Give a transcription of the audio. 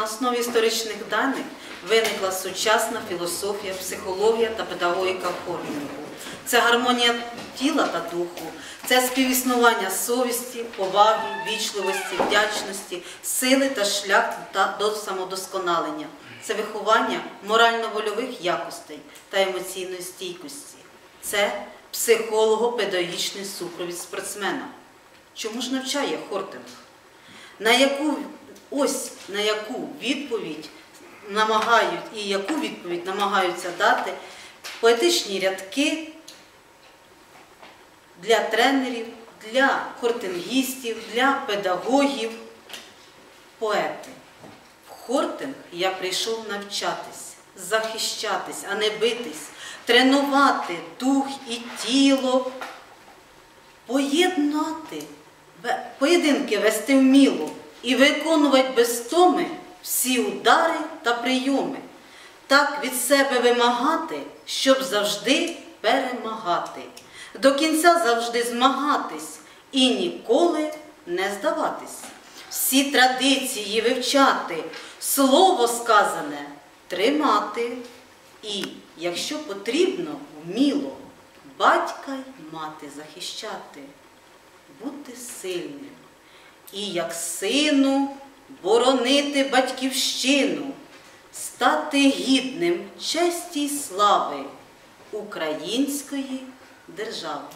на основі історичних даних виникла сучасна філософія, психологія та педагогіка в хорнингу. Це гармонія тіла та духу, це співіснування совісті, поваги, вічливості, вдячності, сили та шлях до самодосконалення. Це виховання морально-вольових якостей та емоційної стійкості. Це психолого-педагогічний супровід спортсмена. Чому ж навчає Хортинг? На яку ось на яку відповідь намагають і яку відповідь намагаються дати поетичні рядки для тренерів, для хортингістів, для педагогів, поети. В хортинг я прийшов навчатись, захищатись, а не битись, тренувати дух і тіло, поєднати, поєдинки вести вміло і виконувати без томи всі удари та прийоми. Так від себе вимагати, щоб завжди перемагати, до кінця завжди змагатись і ніколи не здаватись. Всі традиції вивчати, слово сказане тримати. І, якщо потрібно, вміло батька й мати захищати, бути сильним. І як сину боронити батьківщину, стати гідним честі й слави української держави.